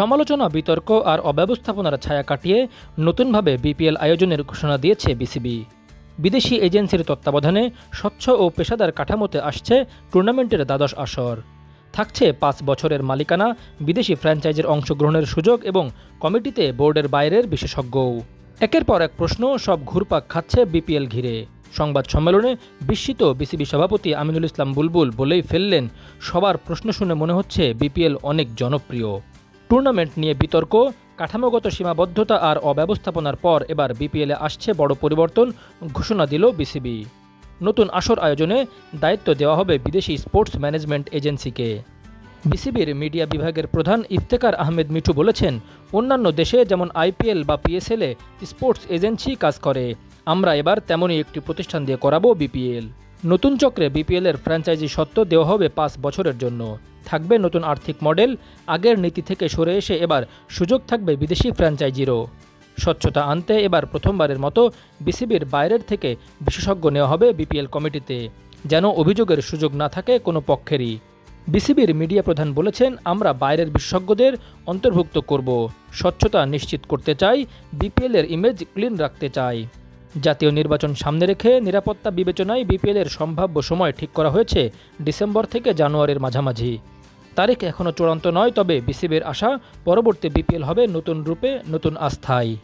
সমালোচনা, বিতর্ক আর অব্যবস্থাপনার ছায়া কাটিয়ে নতুনভাবে বিপিএল আয়োজনের ঘোষণা দিয়েছে বিসিবি। বিদেশি এজেন্সির তত্ত্বাবধানে স্বচ্ছ ও পেশাদার কাঠামোতে আসছে টুর্নামেন্টের দ্বাদশ আসর। থাকছে পাঁচ বছরের মালিকানা বিদেশি ফ্র্যাঞ্চাইজির অংশগ্রহণের সুযোগ এবং কমিটিতে বোর্ডের বাইরের বিশেষজ্ঞও। একের পর এক প্রশ্ন, সব ঘুরপাক খাচ্ছে বিপিএল ঘিরে। সংবাদ সম্মেলনে বিস্মিত বিসিবি সভাপতি আমিনুল ইসলাম বুলবুল বলেই ফেললেন, সবার প্রশ্ন শুনে মনে হচ্ছে বিপিএল অনেক জনপ্রিয়। টুর্নামেন্ট নিয়ে বিতর্ক, কাঠামোগত সীমাবদ্ধতা আর অব্যবস্থাপনার পর এবার বিপিএলে আসছে বড় পরিবর্তন, ঘোষণা দিল বিসিবি। নতুন আসর আয়োজনে দায়িত্ব দেওয়া হবে বিদেশি স্পোর্টস ম্যানেজমেন্ট এজেন্সিকে। বিসিবির মিডিয়া বিভাগের প্রধান ইফতেকার আহমেদ মিঠু বলেছেন, অন্যান্য দেশে যেমন আইপিএল বা পিএসএলে স্পোর্টস এজেন্সি কাজ করে, আমরা এবার তেমনই একটি প্রতিষ্ঠান দিয়ে করাবো বিপিএল। নতুন চক্রে বিপিএলের ফ্র্যাঞ্চাইজি সত্ত্ব দেওয়া হবে পাঁচ বছরের জন্য। থাকবে নতুন আর্থিক মডেল, আগের নীতি থেকে সরে এসে এবার সুযোগ থাকবে বিদেশি ফ্র্যাঞ্চাইজিরও। স্বচ্ছতা আনতে এবার প্রথমবারের মতো বিসিবির বাইরের থেকে বিশেষজ্ঞ নেওয়া হবে বিপিএল কমিটিতে, যেন অভিযোগের সুযোগ না থাকে কোনো পক্ষেরই। বিসিবির মিডিয়া প্রধান বলেছেন, আমরা বাইরের বিশেষজ্ঞদের অন্তর্ভুক্ত করব। স্বচ্ছতা নিশ্চিত করতে চাই, বিপিএলের ইমেজ ক্লিন রাখতে চাই। জাতীয় নির্বাচন সামনে রেখে নিরাপত্তা বিবেচনায় বিপিএলের সম্ভাব্য সময় ঠিক করা হয়েছে ডিসেম্বর থেকে জানুয়ারির মাঝামাঝি। তারিখ এখনও চূড়ান্ত নয়, তবে বিসিবির আশা পরবর্তী বিপিএল হবে নতুন রূপে নতুন আস্থায়।